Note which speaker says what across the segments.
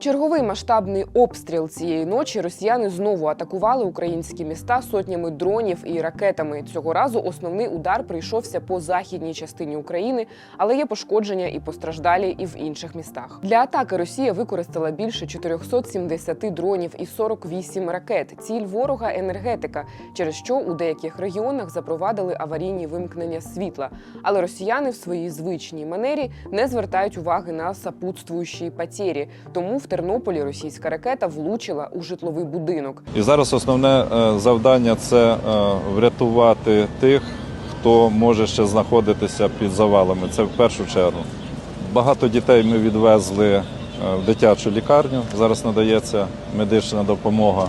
Speaker 1: Черговий масштабний обстріл цієї ночі росіяни знову атакували українські міста сотнями дронів і ракетами. Цього разу основний удар прийшовся по західній частині України, але є пошкодження і постраждалі і в інших містах. Для атаки Росія використала більше 470 дронів і 48 ракет. Ціль ворога енергетика, через що у деяких регіонах запровадили аварійні вимкнення світла. Але росіяни в своїй звичній манері не звертають уваги на сопутствуючі потері. Тому в Тернополі російська ракета влучила у житловий будинок.
Speaker 2: І зараз основне е, завдання це е, врятувати тих, хто може ще знаходитися під завалами. Це в першу чергу. Багато дітей ми відвезли е, в дитячу лікарню. Зараз надається медична допомога.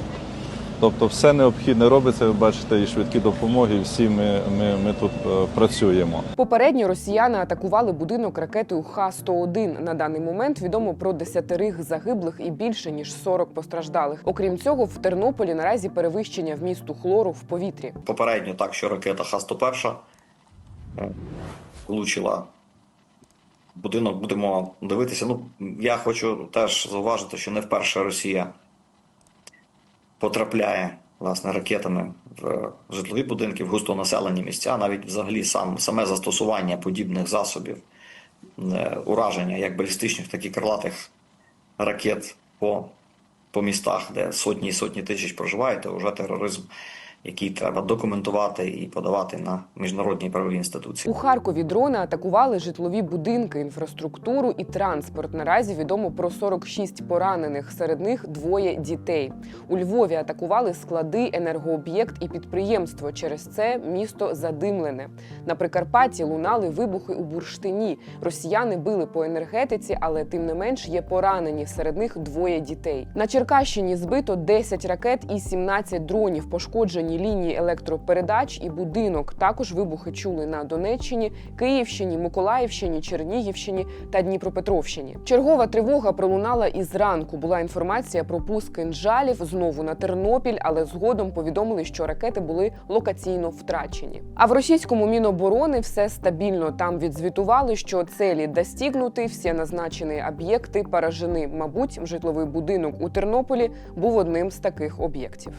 Speaker 2: Тобто, все необхідне робиться. Ви бачите, і швидкі допомоги. і Всі ми, ми, ми тут е, працюємо.
Speaker 1: Попередньо росіяни атакували будинок ракетою Х-101. На даний момент відомо про десятерих загиблих і більше ніж 40 постраждалих. Окрім цього, в Тернополі наразі перевищення вмісту хлору в повітрі.
Speaker 3: Попередньо так, що ракета Х-101 е, влучила будинок. Будемо дивитися. Ну, я хочу теж зауважити, що не вперше Росія потрапляє власне ракетами в житлові будинки, в густонаселені місця, навіть взагалі сам, саме застосування подібних засобів е, ураження як балістичних, так і крилатих ракет по, по містах, де сотні і сотні тисяч проживають, то вже тероризм, який треба документувати і подавати на міжнародні правові інституції.
Speaker 1: У Харкові дрони атакували житлові будинки, інфраструктуру і транспорт. Наразі відомо про 46 поранених. Серед них двоє дітей. У Львові атакували склади, енергооб'єкт і підприємство. Через це місто задимлене. На Прикарпатті лунали вибухи у бурштині. Росіяни били по енергетиці, але тим не менш є поранені. Серед них двоє дітей. На Черкащині збито 10 ракет і 17 дронів. Пошкоджені лінії електропередач і будинок. Також вибухи чули на Донеччині, Київщині, Миколаївщині, Чернігівщині та Дніпропетровщині. Чергова тривога пролунала і зранку. Була інформація про пуск кинжалів знову на Тернопіль, але згодом повідомили, що ракети були локаційно втрачені. А в російському міноборони все стабільно. Там відзвітували, що цілі достигнути, всі назначені об'єкти поражені. Мабуть, житловий будинок у Тернополі був одним з таких об'єктів.